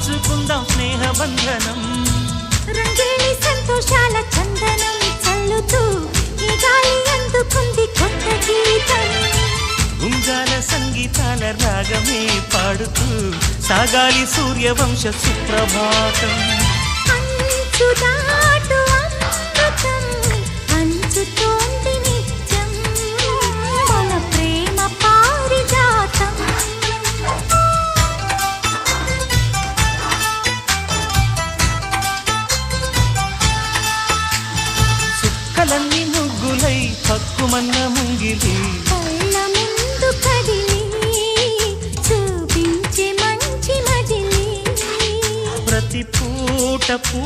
పంచుకుందాం స్నేహ బంధనం రంగేణి సంతోషాల చందనం చల్లుతూ ఈ గాలి అందుకుంది కొత్త గీతం. గుంజాల సంగీతాల రాగమే పాడుతూ సాగాలి సూర్యవంశ సుప్రభాతం. పక్కుమన్న ముంగిలి. కళ్ళ ముందు కదిలి చూపించే మంచి మజిలి ప్రతి పూట పూ